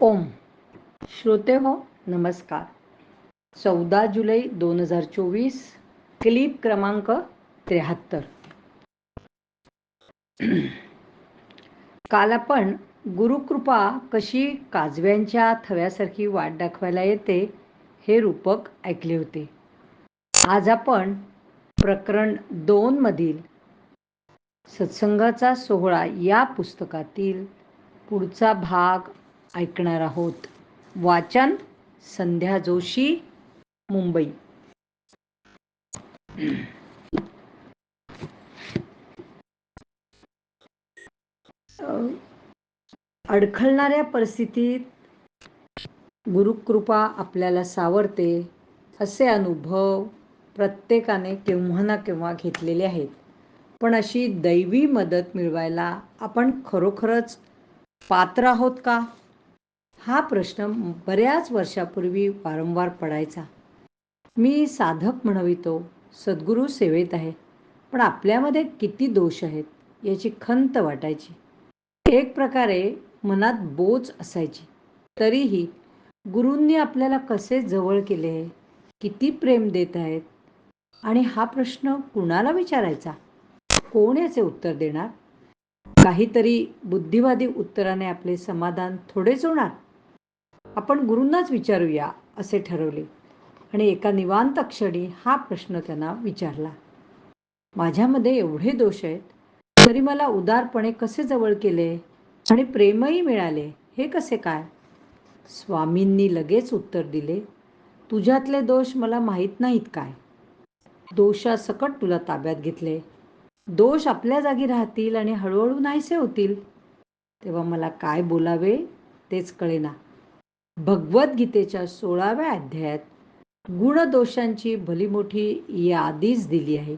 ओम. श्रोते हो नमस्कार. चौदा जुलै दोन हजार चोवीस क्लिप क्रमांक त्र्याहत्तर. काल आपण गुरुकृपा कशी काजव्यांच्या थव्यासारखी वाट दाखवायला येते हे रूपक ऐकले होते. आज आपण प्रकरण दोन मधील सत्संगाचा सोहळा या पुस्तकातील पुढचा भाग ऐकणार आहोत. वाचन संध्या जोशी मुंबई. अडखळणाऱ्या परिस्थितीत गुरुकृपा आपल्याला सावरते असे अनुभव प्रत्येकाने केव्हा ना केव्हा घेतलेले आहेत. पण अशी दैवी मदत मिळवायला आपण खरोखरच पात्र आहोत का? हा प्रश्न बऱ्याच वर्षापूर्वी वारंवार पडायचा. मी साधक म्हणवितो सद्गुरू सेवेत आहे पण आपल्यामध्ये किती दोष आहेत याची खंत वाटायची. एक प्रकारे मनात बोच असायची. तरीही गुरूंनी आपल्याला कसे जवळ केले किती प्रेम देत आहेत आणि हा प्रश्न कुणाला विचारायचा? कोण याचे उत्तर देणार? काहीतरी बुद्धिवादी उत्तराने आपले समाधान थोडेच होणार आपण गुरूंनाच विचारूया असे ठरवले. आणि एका निवांत क्षणी हा प्रश्न त्यांना विचारला. माझ्यामध्ये एवढे दोष आहेत तरी मला उदारपणे कसे जवळ केले आणि प्रेमही मिळाले हे कसे काय? स्वामींनी लगेच उत्तर दिले तुझ्यातले दोष मला माहीत नाहीत काय. दोषासकट तुला ताब्यात घेतले. दोष आपल्या जागी राहतील आणि हळूहळू नाहीसे होतील. तेव्हा मला काय बोलावे तेच कळेना. भगवद्गीतेच्या सोळाव्या अध्यायात गुणदोषांची भलीमोठी यादीच दिली आहे.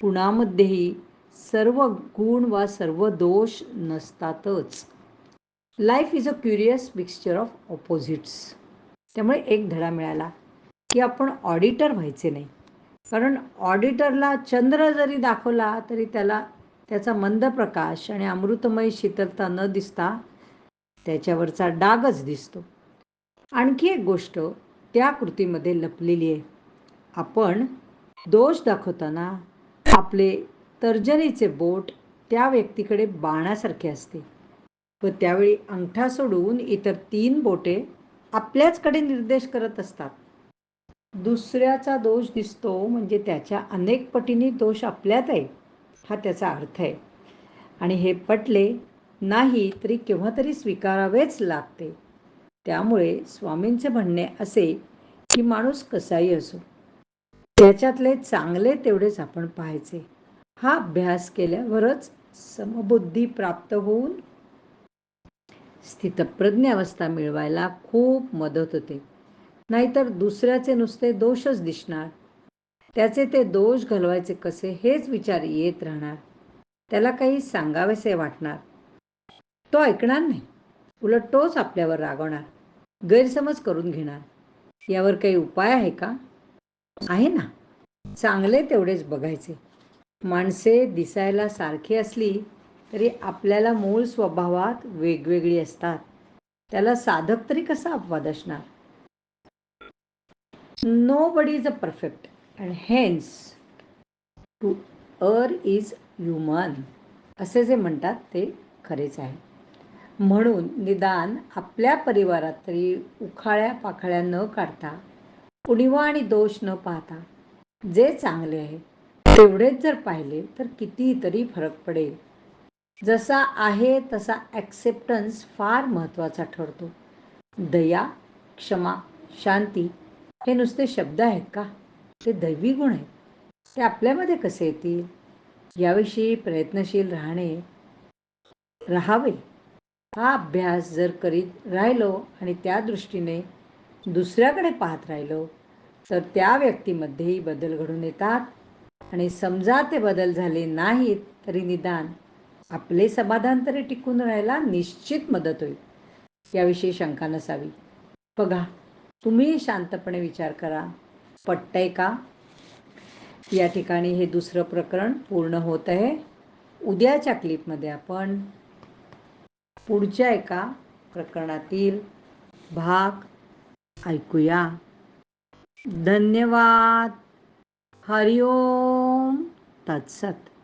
गुणामध्येही सर्व गुण वा सर्व दोष नसतातच. Life is a curious mixture of opposites त्यामुळे एक धडा मिळाला की आपण ऑडिटर व्हायचे नाही. कारण ऑडिटरला चंद्र जरी दाखवला तरी त्याला त्याचा मंद प्रकाश आणि अमृतमय शीतलता न दिसता त्याच्यावरचा डागच दिसतो. आणखी एक गोष्ट त्या कृतीमध्ये लपलेली आहे. आपण दोष दाखवताना आपले तर्जनीचे बोट त्या व्यक्तीकडे बाणासारखे असते व त्यावेळी अंगठा सोडून इतर तीन बोटे आपल्याचकडे निर्देश करत असतात. दुसऱ्याचा दोष दिसतो म्हणजे त्याच्या अनेक पटीने दोष आपल्यात आहे हा त्याचा अर्थ आहे. आणि हे पटले नाही तरी केव्हा तरी स्वीकारावेच लागते. त्यामुळे स्वामींचे म्हणणे असे की माणूस कसाही असो त्याच्यातले चांगले तेवढेच आपण पाहायचे. हा अभ्यास केल्यावरच समबुद्धी प्राप्त होऊन स्थितप्रज्ञ अवस्था मिळवायला खूप मदत होते. नाहीतर दुसऱ्याचे नुसते दोषच दिसणार. त्याचे ते दोष घालवायचे कसे हेच विचार येत राहणार. त्याला काही सांगावेसे वाटणार. तो ऐकणार नाही. उलट तोच आपल्यावर रागवणार. गैरसमज करून घेणार. यावर काही उपाय आहे का? आहे ना. चांगले तेवढेच बघायचे. माणसे दिसायला सारखी असली तरी आपल्याला मूळ स्वभावात वेगवेगळी असतात. त्याला साधक तरी कसा अपवाद असणार? Nobody is a perfect and hence to err is human असे जे म्हणतात ते खरेच आहे. म्हणून निदान आपल्या परिवारात तरी उखाळ्या पाखळ्या न काढता उणीवा आणि दोष न पाहता जे चांगले आहे तेवढेच जर पाहिले तर कितीतरी फरक पडेल. जसा आहे तसा ॲक्सेप्टन्स फार महत्त्वाचा ठरतो. दया क्षमा शांती हे नुसते शब्द आहेत का? ते दैवी गुण आहेत. ते आपल्यामध्ये कसे येतील? याविषयी प्रयत्नशील राहणे राहावे. हा अभ्यास जर करीत राहिलो आणि त्या दृष्टीने दुसऱ्याकडे पाहत राहिलो तर त्या व्यक्तीमध्येही बदल घडून येतात. आणि समजा ते बदल झाले नाहीत तरी निदान आपले समाधान तरी टिकून राहायला निश्चित मदत होईल. याविषयी शंका नसावी. बघा तुम्ही शांतपणे विचार करा. पटतंय का? या ठिकाणी हे दुसरं प्रकरण पूर्ण होत आहे. उद्याच्या क्लिपमध्ये आपण पुढच्या एका प्रकरणातील भाग ऐकूया. धन्यवाद. हरिओम. तत्सत.